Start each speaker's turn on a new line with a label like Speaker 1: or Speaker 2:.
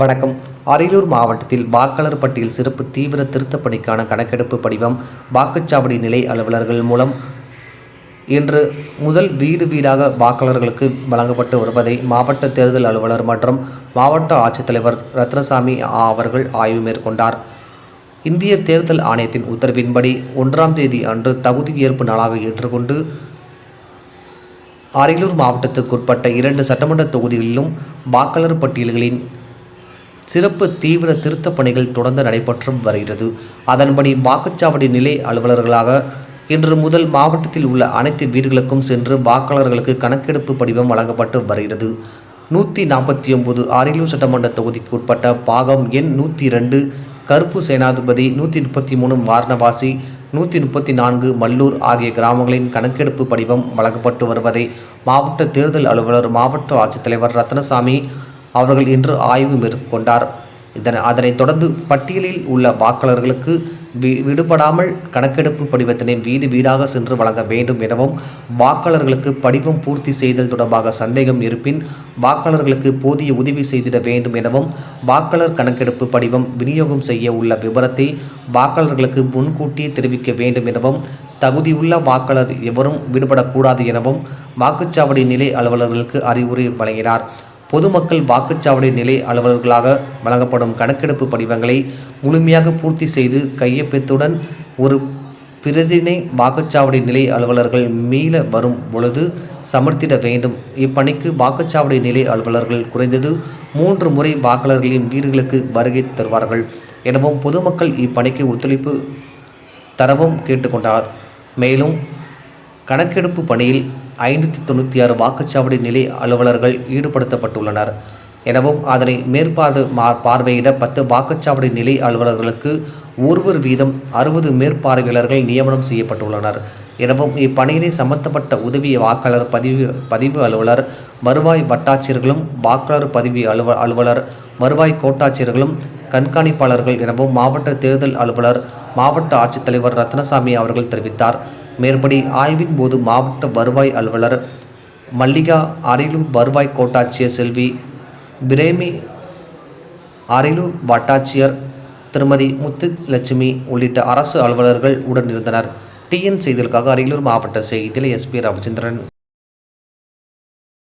Speaker 1: வணக்கம். அரியலூர் மாவட்டத்தில் வாக்காளர் பட்டியல் சிறப்பு தீவிர திருத்தப் பணிக்கான கணக்கெடுப்பு படிவம் வாக்குச்சாவடி நிலை அலுவலர்கள் மூலம் இன்று முதல் வீடு வீடாக வாக்காளர்களுக்கு வழங்கப்பட்டு வருவதை மாவட்ட தேர்தல் அலுவலர் மற்றும் மாவட்ட ஆட்சித்தலைவர் ரத்னசாமி அவர்கள் ஆய்வு மேற்கொண்டார். இந்திய தேர்தல் ஆணையத்தின் உத்தரவின்படி ஒன்றாம் தேதி அன்று தகுதி ஏற்பு நாளாக ஏற்றுக்கொண்டு அரியலூர் மாவட்டத்துக்குட்பட்ட இரண்டு சட்டமன்ற தொகுதிகளிலும் வாக்காளர் பட்டியல்களின் சிறப்பு தீவிர திருத்தப் பணிகள் தொடர்ந்து நடைபெற்று வருகிறது. அதன்படி வாக்குச்சாவடி நிலை அலுவலர்களாக இன்று முதல் மாவட்டத்தில் உள்ள அனைத்து வீடுகளுக்கும் சென்று வாக்காளர்களுக்கு கணக்கெடுப்பு படிவம் வழங்கப்பட்டு வருகிறது. நூற்றி நாற்பத்தி ஒம்பது அரியலூர் சட்டமன்ற தொகுதிக்கு உட்பட்ட பாகம் எண் நூற்றி ரெண்டு கருப்பு சேனாதிபதி நூற்றி முப்பத்தி மூணு வாரணவாசி நூற்றி முப்பத்தி நான்கு மல்லூர் ஆகிய கிராமங்களின் கணக்கெடுப்பு படிவம் வழங்கப்பட்டு வருவதை மாவட்ட தேர்தல் அலுவலர் மாவட்ட ஆட்சித்தலைவர் ரத்னசாமி அவர்கள் இன்று ஆய்வு மேற்கொண்டார். இதனை அதனைத் தொடர்ந்து பட்டியலில் உள்ள வாக்காளர்களுக்கு வி விடுபடாமல் கணக்கெடுப்பு படிவத்தினை வீடு வீடாக சென்று வழங்க வேண்டும் எனவும் வாக்காளர்களுக்கு படிவம் பூர்த்தி செய்தல் தொடர்பாக சந்தேகம் இருப்பின் வாக்காளர்களுக்கு போதிய உதவி செய்திட வேண்டும் எனவும் வாக்காளர் கணக்கெடுப்பு படிவம் விநியோகம் செய்ய உள்ள விவரத்தை வாக்காளர்களுக்கு முன்கூட்டியே தெரிவிக்க வேண்டும் எனவும் தகுதியுள்ள வாக்காளர் எவரும் விடுபடக்கூடாது எனவும் வாக்குச்சாவடி நிலை அலுவலர்களுக்கு அறிவுரை வழங்கினார். பொதுமக்கள் வாக்குச்சாவடி நிலை அலுவலர்களாக வழங்கப்படும் கணக்கெடுப்பு படிவங்களை முழுமையாக பூர்த்தி செய்து கையொப்பத்துடன் ஒரு பிரதினை வாக்குச்சாவடி நிலை அலுவலர்கள் மீள வரும் பொழுது சமர்த்திட வேண்டும். இப்பணிக்கு வாக்குச்சாவடி நிலை அலுவலர்கள் குறைந்தது மூன்று முறை வாக்காளர்களின் வீடுகளுக்கு வருகை தருவார்கள். எனவும் பொதுமக்கள் இப்பணிக்கு ஒத்துழைப்பு தரவும் கேட்டுக்கொண்டார். மேலும் கணக்கெடுப்பு பணியில் ஐநூற்றி தொண்ணூற்றி ஆறு வாக்குச்சாவடி நிலை அலுவலர்கள் ஈடுபடுத்தப்பட்டுள்ளனர். எனவும் அதனை மேற்பார்வை பார்வையிட பத்து வாக்குச்சாவடி நிலை அலுவலர்களுக்கு ஒருவர் வீதம் அறுபது மேற்பார்வையாளர்கள் நியமனம் செய்யப்பட்டுள்ளனர். எனவும் இப்பணியினை சம்பந்தப்பட்ட உதவி வாக்காளர் பதிவு பதிவு அலுவலர் வருவாய் வட்டாட்சியர்களும் வாக்காளர் பதிவு அலுவ அலுவலர் வருவாய் கோட்டாட்சியர்களும் கண்காணிப்பாளர்கள் எனவும் மாவட்ட தேர்தல் அலுவலர் மாவட்ட ஆட்சித்தலைவர் ரத்னசாமி அவர்கள் தெரிவித்தார். மேற்படி ஆய்வின் போது மாவட்ட வருவாய் அலுவலர் மல்லிகா அரியலூர் வருவாய் கோட்டாட்சியர் செல்வி பிரேமி அரியலூர் வட்டாட்சியர் திருமதி முத்துலட்சுமி உள்ளிட்ட அரசு அலுவலர்கள் உடன் இருந்தனர். டிஎன் செய்திகளுக்காக அரியலூர் மாவட்ட செய்தியில் எஸ்பி ரவிச்சந்திரன்.